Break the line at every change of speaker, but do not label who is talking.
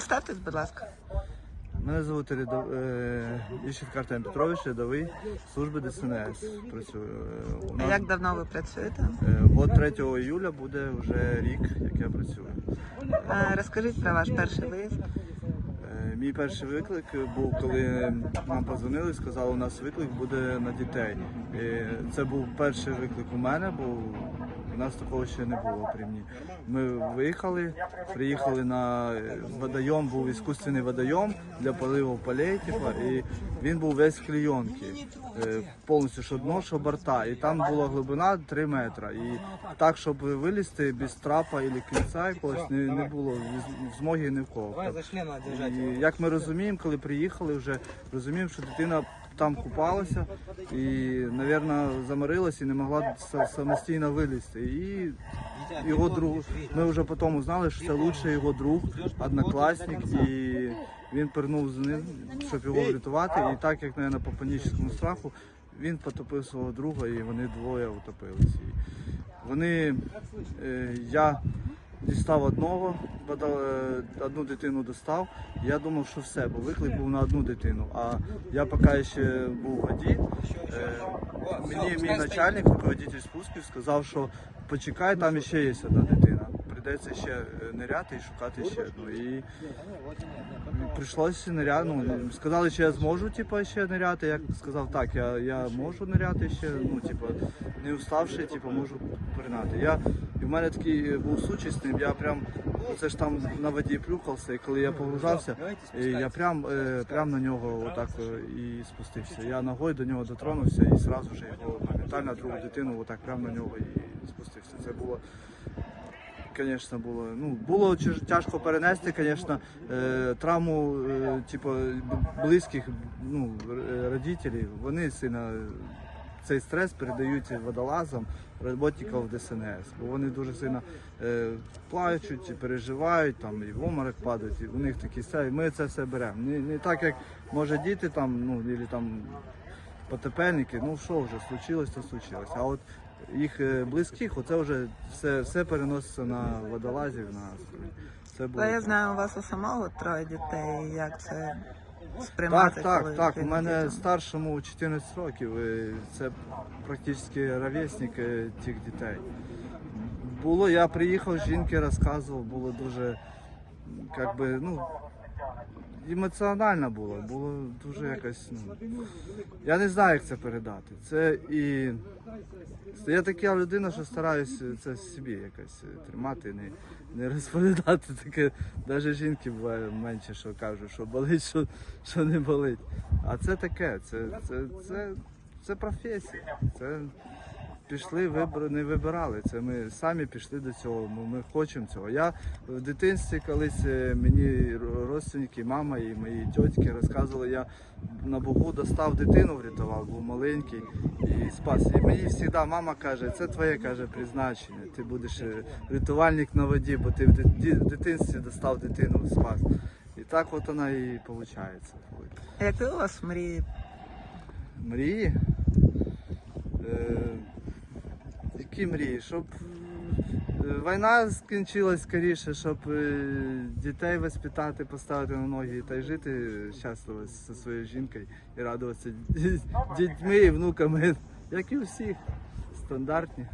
Ставтесь, будь ласка.
Мене звуть Рядов... е... Іщенко Артем Петрович, рядовий служби ДСНС. Працюю. Е, У
А
нас
як давно ви працюєте?
е, от 3 іюля буде вже рік, як я працюю.
Е, Розкажіть про ваш перший виїзд.
Е, Мій перший виклик був, коли нам подзвонили, сказали, у нас виклик буде на дітей. І це був перший виклик у мене, бо у нас такого ще не було при мені. Ми виїхали, приїхали на е, водойом, був іскусственний водойом для поливу полей, типу, і він був весь в клейонки, е, повністю що дно, що борта. І там була глибина 3 метри. І так, щоб вилізти без трапа або кільця якогось, не, не було змоги ні в кого. І як ми розуміємо, коли приїхали вже, розуміємо, що дитина там купалася і, мабуть, заморилась і не могла самостійно вилізти. І його друг, ми вже потім узнали, що це лучший його друг, однокласник, і він пирнув з ним, щоб його врятувати. І так як, мабуть, по панічному страху, він потопив свого друга і вони двоє утопились. І вони, е, я дістав одного, е, одну дитину достав. Я думав, що все, бо виклик був на одну дитину. А я поки ще був в воді, е, мені мій начальник, руководитель спусків, сказав, що почекай, там ще є одна дитина. Прийдеться ще е, ниряти і шукати ще одну. І прийшлося ниряти. Ну, сказали, що я зможу типу, ще ниряти. Я сказав, так, я, я можу ниряти ще, ну, типу, не уставши, типу, можу поринати. Я, і в мене такий був случай з ним, я прям, ну, це ж там на воді плюхався, і коли я погружався, і я прям, е, прям на нього отак е, і спустився. Я ногою до нього дотронувся і одразу ж його моментально другу дитину отак прямо на нього і спустився. Це було Звісно, було. Ну, було тяжко перенести, звісно, е, травму е, типу, близьких ну, родителів. Вони сильно цей стрес передають водолазам, роботникам ДСНС, бо вони дуже сильно е, плачуть, переживають, там, і в оморок падають, і у них такі все. І ми це все беремо. Не, не так, як може діти там, ну, або там потепельники, ну що вже, случилось, то случилось. А от їх е, близьких, оце вже все, все переноситься на водолазів, на це було.
Але я знаю, у вас у самого троє дітей. Як це сприймати?
Так, так, так. У мене
дітям?
старшому 14 років. і Це практично ровесник е, тих дітей. Було, я приїхав, жінки розказував, було дуже, як би, ну, емоціонально було, було дуже якось. Ну, я не знаю, як це передати. Це і. Я така людина, що стараюся це собі якось тримати, не, не розповідати таке. Навіть жінки буває менше, що кажуть, що болить, що, що не болить. А це таке, це, це, це, це професія. Це пішли, вибор, не вибирали. Це ми самі пішли до цього. Ми, ми хочемо цього. Я в дитинстві колись е, мені родственники, мама і мої тітки розказували, я на Богу достав дитину, врятував, був маленький і спас. І мені завжди мама каже, це твоє каже призначення. Ти будеш е, рятувальник на воді, бо ти в в дитинстві достав дитину, спас. І так от вона і виходить.
А які у вас мрії?
Мрії? Е, які мрії? Щоб е, війна скінчилась скоріше, щоб е, дітей воспитати, поставити на ноги та й жити щасливо зі своєю жінкою і радуватися дітьми і внуками, як і у всіх. Стандартні.